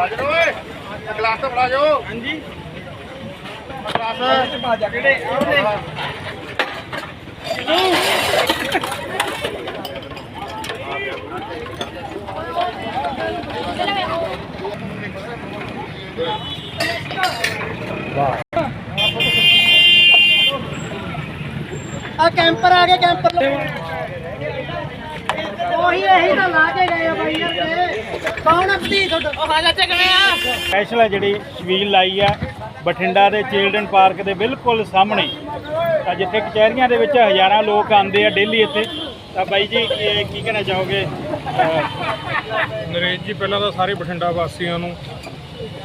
ਰਾਜਨ ਓਏ ਗਲਾਸ ਤਾਂ ਫੜਾ ਜਾਓ ਹਾਂਜੀ। ਗਲਾਸ। ਬਾਜਾ ਕਿਹੜੇ? ਆਉਣੇ ਆ ਕੈਂਪਰ ਆ ਗਏ ਕੈਂਪਰ ਉਹੀ ਇਹੀ ਤਾਂ ਲਾ ਕੇ ਗਏ ਆ ਬਾਈ ਯਾਰ ਤੇ। ਕੌਣ ਅਪਤੀ ਤੁਹਾਡਾ? ਉਹ ਹਾਜਾ ਚੱਕਵੇਂ ਆ? ਸਪੈਸ਼ਲ ਹੈ ਜਿਹੜੀ ਛਬੀਲ ਲਾਈ ਆ ਬਠਿੰਡਾ ਦੇ ਚਿਲਡਰਨ ਪਾਰਕ ਦੇ ਬਿਲਕੁਲ ਸਾਹਮਣੇ। ਤਾਂ ਜਿੱਥੇ ਕਚਹਿਰੀਆਂ ਦੇ ਵਿੱਚ ਹਜ਼ਾਰਾਂ ਲੋਕ ਆਉਂਦੇ ਆ ਡੇਲੀ ਇੱਥੇ। ਤਾਂ ਬਾਈ ਜੀ ਕੀ ਕੀ ਕਹਿਣਾ ਚਾਹੋਗੇ? ਨਰੇਸ਼ ਜੀ ਪਹਿਲਾਂ ਤਾਂ ਸਾਰੇ ਬਠਿੰਡਾ ਵਾਸੀਆਂ ਨੂੰ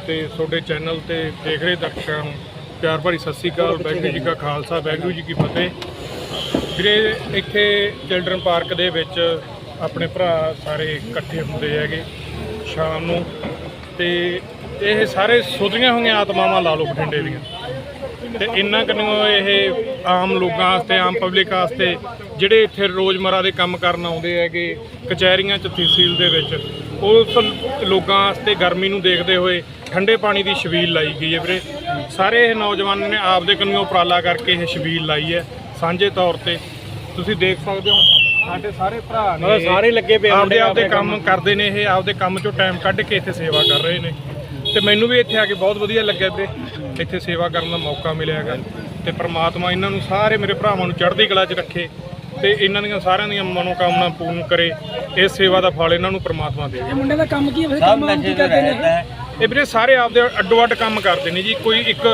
ਤੇ ਤੁਹਾਡੇ ਚੈਨਲ ਤੇ ਦੇਖ ਰਹੇ ਦਰਸ਼ਕਾਂ ਨੂੰ ਪਿਆਰ ਭਰੀ ਸਤਿ ਸ੍ਰੀ ਅਕਾਲ ਵਾਹਿਗੁਰੂ ਜੀ ਕਾ ਖਾਲਸਾ ਵਾਹਿਗੁਰੂ ਜੀ ਕੀ ਫਤਿਹ। ਵੀਰੇ ਇੱਥੇ ਚਿਲਡਰਨ ਪਾਰਕ ਦੇ ਵਿੱਚ ਆਪਣੇ ਭਰਾ ਸਾਰੇ ਇਕੱਠੇ ਹੁੰਦੇ ਹੈਗੇ ਸ਼ਾਮ ਨੂੰ ਤੇ ਇਹ ਸਾਰੇ ਸੁਧਰੀਆਂ ਹੋਈਆਂ ਆਤਮਾਵਾਂ ਲਾ ਲਓ ਬਠਿੰਡੇ ਦੀਆਂ। ਤੇ ਇੰਨਾ ਕੰਨਿਓ ਇਹ ਆਮ ਲੋਕਾਂ ਵਾਸਤੇ, ਆਮ ਪਬਲਿਕ ਵਾਸਤੇ ਜਿਹੜੇ ਇੱਥੇ ਰੋਜ਼ਮਰਾ ਦੇ ਕੰਮ ਕਰਨ ਆਉਂਦੇ ਹੈਗੇ, ਕਚਹਿਰੀਆਂ ਚ, ਤਹਿਸੀਲ ਦੇ ਵਿੱਚ ਉਸ ਲੋਕਾਂ ਵਾਸਤੇ ਗਰਮੀ ਨੂੰ ਦੇਖਦੇ ਹੋਏ ਠੰਡੇ ਪਾਣੀ ਦੀ ਛਬੀਲ ਲਾਈ ਗਈ ਹੈ ਵੀਰੇ। ਸਾਰੇ ਇਹ ਨੌਜਵਾਨਾਂ ਨੇ ਆਪਦੇ ਕੰਨਿਓ ਉਪਰਾਲਾ ਕਰਕੇ ਇਹ ਛਬੀਲ ਲਾਈ ਹੈ, ਸਾਂਝੇ ਤੌਰ ਤੇ। ਤੁਸੀਂ ਦੇਖ ਸਕਦੇ ਹੋ। ਸਾਡੇ ਸਾਰੇ ਭਰਾ ਨੇ ਸਾਰੇ ਲੱਗੇ ਪਏ ਆਪਦੇ ਆਪਦੇ ਕੰਮ। ਕਰਦੇ ਨੇ ਇਹ ਆਪਦੇ ਕੰਮ ਚੋਂ ਟਾਈਮ ਕੱਢ ਕੇ ਇੱਥੇ ਸੇਵਾ ਕਰ ਰਹੇ ਨੇ। ਤੇ ਮੈਨੂੰ ਵੀ ਇੱਥੇ ਆ ਕੇ ਬਹੁਤ ਵਧੀਆ ਲੱਗਿਆ ਵੀਰੇ। ਇੱਥੇ ਸੇਵਾ ਕਰਨ ਦਾ ਮੌਕਾ ਮਿਲਿਆ ਹੈਗਾ। ਤੇ ਪ੍ਰਮਾਤਮਾ ਇਹਨਾਂ ਨੂੰ ਸਾਰੇ ਮੇਰੇ ਭਰਾਵਾਂ ਨੂੰ ਚੜ੍ਹਦੀ ਕਲਾ 'ਚ ਰੱਖੇ ਤੇ ਇਹਨਾਂ ਦੀਆਂ ਸਾਰਿਆਂ ਦੀਆਂ ਮਨੋਕਾਮਨਾ ਪੂਰਨ ਕਰੇ। ਇਸ ਸੇਵਾ ਦਾ ਫਲ ਇਹਨਾਂ ਨੂੰ ਪ੍ਰਮਾਤਮਾ ਦੇਵੇ ਮੁੰਡੇ ਦਾ ਕੰਮ ਕੀ ਹੈ ਕੰਮ ਕੀ ਕਰਦੇ ਨੇ ਇਹ ਵੀਰੇ ਸਾਰੇ ਆਪਦੇ ਅੱਡੋ ਅੱਡ ਕੰਮ ਕਰਦੇ ਨੇ ਜੀ। ਕੋਈ ਇੱਕ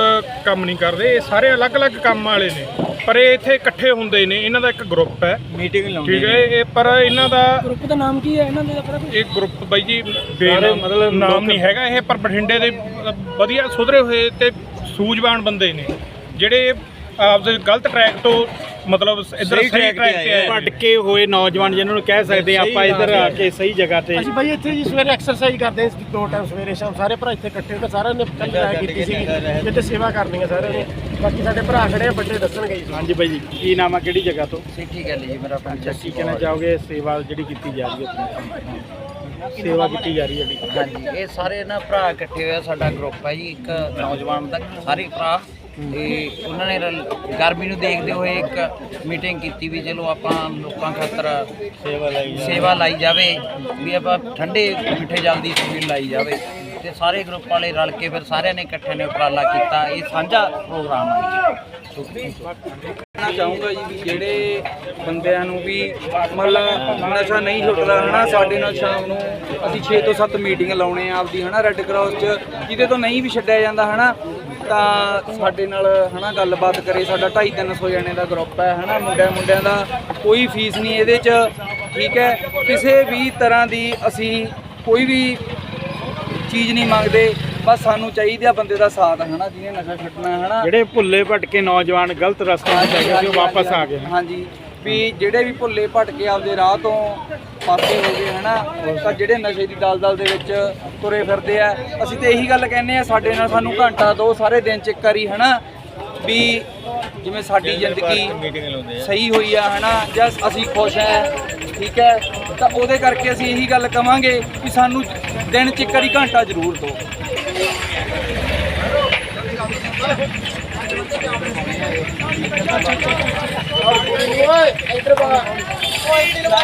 ਕੰਮ ਨਹੀਂ ਕਰਦੇ। ਇਹ ਸਾਰੇ ਅਲੱਗ-ਅਲੱਗ ਕੰਮ ਵਾਲੇ ਨੇ। ਪਰ ਇਹ ਇੱਥੇ ਇਕੱਠੇ ਹੁੰਦੇ ਨੇ ਇਹਨਾਂ ਦਾ ਇੱਕ ਗਰੁੱਪ ਹੈ। ਮੀਟਿੰਗ ਲਾਉਂਦੇ ਠੀਕ ਹੈ ਇਹ ਪਰ ਇਹਨਾਂ ਦਾ ਗਰੁੱਪ ਦਾ ਨਾਮ ਕੀ ਹੈ? ਇਹਨਾਂ ਦੇ ਦਾ ਪਤਾ ਇਹ ਗਰੁੱਪ ਬਾਈ ਜੀ ਬੇਨਾਮ ਮਤਲਬ ਨਾਮ ਨਹੀਂ ਹੈਗਾ ਇਹ ਪਰ ਬਠਿੰਡੇ ਦੇ ਵਧੀਆ ਸੁਧਰੇ ਹੋਏ ਤੇ ਸੂਝਵਾਨ ਬੰਦੇ ਨੇ। ਜਿਹੜੇ ਆਪਦੇ ਗਲਤ ਟਰੈਕ ਤੋਂ ਮਤਲਬ ਇਧਰ ਸਹੀ ਟਰੈਕ ਤੇ ਆਏ। ਭਟਕੇ ਹੋਏ ਨੌਜਵਾਨ ਜਿਹਨਾਂ ਨੂੰ ਕਹਿ ਸਕਦੇ ਆ ਆਪਾਂ ਇੱਧਰ ਆ ਕੇ ਸਹੀ ਜਗ੍ਹਾ ਤੇ। ਅਸੀਂ ਬਾਈ ਇੱਥੇ ਜੀ ਸਵੇਰੇ ਐਕਸਰਸਾਈਜ਼ ਕਰਦੇ ਹਾਂ ਦੋ ਟਾਈਮ ਸਵੇਰੇ ਸ਼ਾਮ ਸਾਰੇ ਭਰਾ ਇੱਥੇ ਇਕੱਠੇ ਹੋ ਕੇ ਸਾਰਿਆਂ ਨੇ ਕੱਲ ਕੀਤੀ ਸੀ ਇੱਥੇ ਸੇਵਾ ਕਰਨੀ ਹੈ ਸਾਰਿਆਂ ਨੇ। ਬਾਕੀ ਸਾਡੇ ਭਰਾ ਖੜੇ ਆ ਵੱਡੇ ਦੱਸਣਗੇ ਜੀ। ਹਾਂਜੀ ਬਾਈ ਜੀ ਕੀ ਨਾਮ ਆ ਕਿਹੜੀ ਜਗ੍ਹਾ ਤੋਂ? ਸਿੱਖੀ ਗੱਲ ਜੀ ਮੇਰਾ ਪਿੰਡ ਅੱਛਾ ਕੀ ਕਹਿਣਾ ਚਾਹੋਗੇ? ਸੇਵਾ ਜਿਹੜੀ ਕੀਤੀ ਜਾ ਰਹੀ ਹੈ ਸੇਵਾ ਕੀਤੀ ਜਾ ਰਹੀ ਹੈ ਜਿਹੜੀ। ਹਾਂਜੀ ਇਹ ਸਾਰੇ ਨਾ ਭਰਾ ਇਕੱਠੇ ਹੋਇਆ ਸਾਡਾ ਗਰੁੱਪ ਹੈ ਜੀ ਇੱਕ ਨੌਜਵਾਨ ਦਾ ਸਾਰੇ ਭਰਾ। ਤੇ ਉਹਨਾਂ ਨੇ ਰਲ- ਗਰਮੀ ਨੂੰ ਦੇਖਦੇ ਹੋਏ ਇੱਕ ਮੀਟਿੰਗ ਕੀਤੀ ਵੀ ਚਲੋ ਆਪਾਂ ਲੋਕਾਂ ਖਾਤਰ ਸੇਵਾ ਲਈ ਸੇਵਾ ਲਾਈ ਜਾਵੇ ਵੀ ਆਪਾਂ ਠੰਡੇ ਮਿੱਠੇ ਜਲ ਦੀ ਲਾਈ ਜਾਵੇ। ਤੇ ਸਾਰੇ ਗਰੁੱਪ ਵਾਲੇ ਰਲ ਕੇ ਫਿਰ ਸਾਰਿਆਂ ਨੇ ਇਕੱਠੇ ਨੇ ਉਪਰਾਲਾ ਕੀਤਾ। ਇਹ ਸਾਂਝਾ ਪ੍ਰੋਗਰਾਮ ਹੈ ਜੀ। ਕਹਿਣਾ ਚਾਹੂੰਗਾ ਜੀ ਵੀ ਜਿਹੜੇ ਬੰਦਿਆਂ ਨੂੰ ਵੀ ਮਤਲਬ ਨਸ਼ਾ ਨਹੀਂ ਛੁੱਟਦਾ, ਹਨਾ? ਸਾਡੇ ਨਾਲ ਸ਼ਾਮ ਨੂੰ ਅਸੀਂ 6 ਤੋਂ 7 ਮੀਟਿੰਗ ਲਾਉਣੇ ਆ ਆਪਦੀ, ਹਨਾ? ਰੈੱਡ ਕਰਾਸ 'ਚ। ਜਿਹਦੇ ਤੋਂ ਨਹੀਂ ਵੀ ਛੱਡਿਆ ਜਾਂਦਾ, ਹਨਾ? ਤਾਂ ਸਾਡੇ ਨਾਲ, ਹਨਾ, ਗੱਲਬਾਤ ਕਰੇ। ਸਾਡਾ 2.5 300 ਜਣੇ ਦਾ ਗਰੁੱਪ ਹੈ ਹਨਾ? ਮੁੰਡਿਆਂ ਮੁੰਡਿਆਂ ਦਾ ਕੋਈ ਫੀਸ ਨਹੀਂ ਇਹਦੇ 'ਚ, ਠੀਕ ਹੈ? ਕਿਸੇ ਵੀ ਤਰ੍ਹਾਂ ਦੀ ਅਸੀਂ ਕੋਈ ਵੀ ਚੀਜ਼ ਨਹੀਂ ਮੰਗਦੇ ਬਸ ਸਾਨੂੰ ਚਾਹੀਦਾ ਬੰਦੇ ਦਾ ਸਾਥ ਹਨਾ ਜਿਹਨੇ ਨਸ਼ਾ ਛੱਡਣਾ ਹਨਾ ਜਿਹੜੇ ਭੁੱਲੇ ਭਟਕੇ ਨੌਜਵਾਨ ਗਲਤ ਰਸਤੇ ਤੇ ਚੱਲ ਗਏ ਸੀ ਉਹ ਵਾਪਸ ਆ ਗਏ। ਹਾਂਜੀ ਵੀ ਜਿਹੜੇ ਵੀ ਭੁੱਲੇ ਭਟਕੇ ਆਪਦੇ ਰਾਹ ਤੋਂ ਪਾਸੇ ਹੋ ਗਏ ਹਨਾ ਤਾਂ ਜਿਹੜੇ ਨਸ਼ੇ ਦੀ ਦਲਦਲ ਦੇ ਵਿੱਚ ਤੁਰੇ ਫਿਰਦੇ ਆ ਅਸੀਂ ਤੇ ਇਹੀ ਗੱਲ ਕਹਿੰਦੇ ਆ ਸਾਡੇ ਨਾਲ ਸਾਨੂੰ ਘੰਟਾ ਦੋ ਸਾਰੇ ਦਿਨ ਚ ਇੱਕ ਵਾਰੀ ਹਨਾ ਵੀ ਜਿਵੇਂ ਸਾਡੀ ਜ਼ਿੰਦਗੀ ਸਹੀ ਹੋਈ ਆ ਹਨਾ ਜਾਂ ਅਸੀਂ ਖੁਸ਼ ਆ ਠੀਕ ਹੈ ਤਾਂ ਉਹਦੇ ਕਰਕੇ ਅਸੀਂ ਇਹੀ ਗੱਲ ਕਵਾਂਗੇ ਕਿ ਸਾਨੂੰ ਦਿਨ ਚ ਇੱਕ ਵਾਰੀ ਘੰਟਾ ਜ਼ਰੂਰ ਦਿਓ ਓਏ ਇੱਧਰ ਬਾ ਓਏ ਇੱਧਰ ਬਾ